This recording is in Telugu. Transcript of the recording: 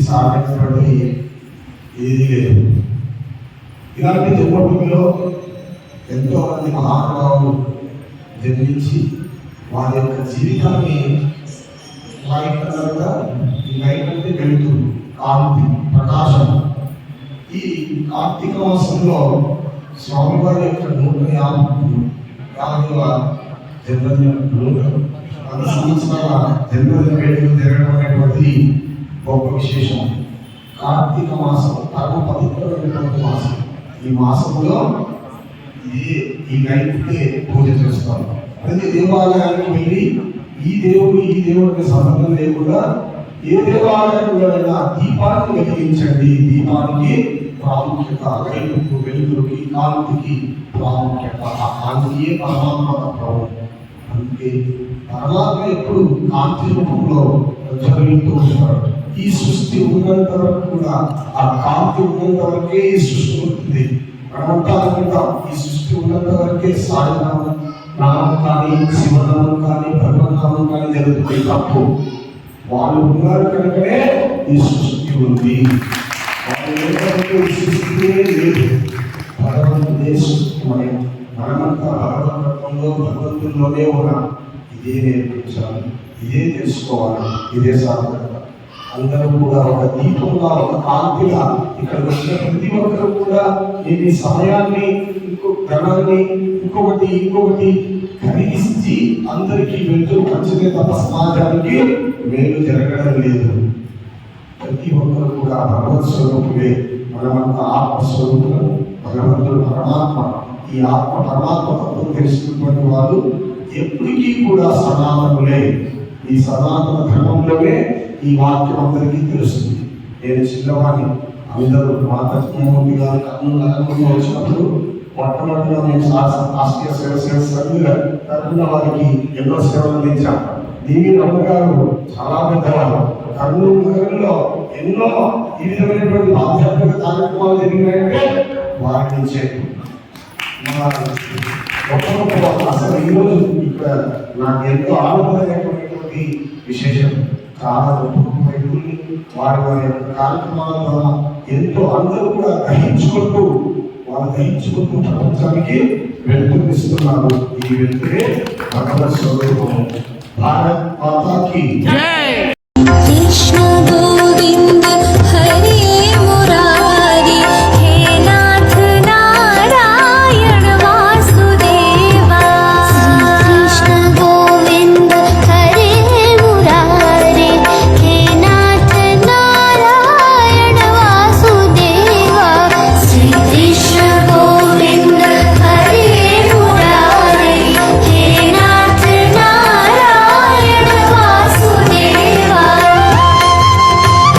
సాగినటువంటి ఏది లేదు. ఇలాంటి జన్మభూమిలో ఎంతో మంది మహానుభావులు జన్మించి వారి యొక్క జీవితాన్ని లైట్ కలర్గా ఈ లైట్ అంటే కాంతి ప్రకాశం. ఈ కార్తీక మాసంలో స్వామివారి యొక్క నూట యాభై యాభైవ జన్మదిన నూట వంద సంవత్సరాల జన్మదిన వేడుకలు జరగడం అనేటువంటిది గొప్ప విశేషం. కార్తీక మాసం పరమ పవిత్రమైనటువంటి మాసం. ఈ మాసంలో ఈ లైఫ్కే పూజ చేస్తారు. ప్రతి దేవాలయానికి వెళ్ళి ఈ దేవుడు ఈ దేవుడికి సంబంధం లేకుండా ఏ దేవాలయానికి వెళ్ళినా దీపాన్ని వెలిగించండి. దీపానికి ప్రాముఖ్యత లైఫ్కు వెలుగుకి కాంతికి ప్రాముఖ్యత. ఆ కాంతియే పరమాత్మ తత్వం అందుకే పరమాత్మ ఎప్పుడు కాంతి రూపంలో ప్రజ్వలిస్తూ ఉంటాడు. ఈ సృష్టి ఉన్నంత వరకు కూడా ఆ కాంతి ఉన్నంత వరకే ఈ సృష్టి ఉంటుంది. మనమంతా అనుకుంటాం ఈ సృష్టి ఉన్నంత వరకే సాయినామం నామం కానీ శివనామం కానీ భగవన్నామం కానీ జరుగుతుంది తప్పు. వాళ్ళు ఉన్నారు కనుకనే ఈ సృష్టి ఉంది. వాళ్ళు లేకపోతే ఈ సృష్టియే లేదు. భగవంతుడే సృష్టిమయం మనమంతా భగవంతంలో భగవంతుల్లోనే ఉన్నాం ఇదే నేర్పించాలి ఇదే తెలుసుకోవాలి ఇదే సాధన అందరూ కూడా ఒక దీపంగా ఒక కాంతిగా ఇక్కడ వచ్చిన ప్రతి ఒక్కరు కూడా ఈ సమయాన్ని ఇంకో ధనాన్ని ఇంకొకటి ఇంకొకటి కలిగించి అందరికీ వెళ్తూ మంచిదే తప్ప సమాజానికి మేలు జరగడం లేదు ప్రతి ఒక్కరు కూడా భగవత్ స్వరూపులే మనమంతా ఆత్మస్వరూపులు భగవంతుడు పరమాత్మ. ఈ ఆత్మ పరమాత్మ తత్వం తెలుసుకున్నటువంటి వారు ఎప్పటికీ కూడా సనాతనులే. ఈ సనాతన ధర్మంలోనే ఈ వాక్యం అందరికీ తెలుస్తుంది. నేను చిన్నవాణి అందరూ మా గారు గారి కర్నూలు నగరంలో వచ్చినప్పుడు మొట్టమొదటిగా మేము శాస్త్ర రాష్ట్రీయ సేవ సేవ సభ్యులుగా తరఫున వారికి ఎన్నో సేవలు అందించాం. దీవి రమ్మ గారు చాలా పెద్దవారు. కర్నూలు నగరంలో ఎన్నో ఈ విధమైనటువంటి ఆధ్యాత్మిక కార్యక్రమాలు జరిగినాయంటే వారి నుంచే. గొప్ప గొప్ప వాళ్ళు అసలు ఈరోజు ఇక్కడ నాకు ఎంతో ఆనందమైనటువంటి విశేషం చాలా గొప్ప గొప్ప వ్యక్తుల్ని వారి వారి కార్యక్రమాల ద్వారా ఎంతో అందరూ కూడా గ్రహించుకుంటూ వాళ్ళు గ్రహించుకుంటూ ప్రపంచానికి వెలుగునిస్తున్నారు ఈ వెలుగునే భగవత్ స్వరూపము భారత్ మాతాకి. కృష్ణ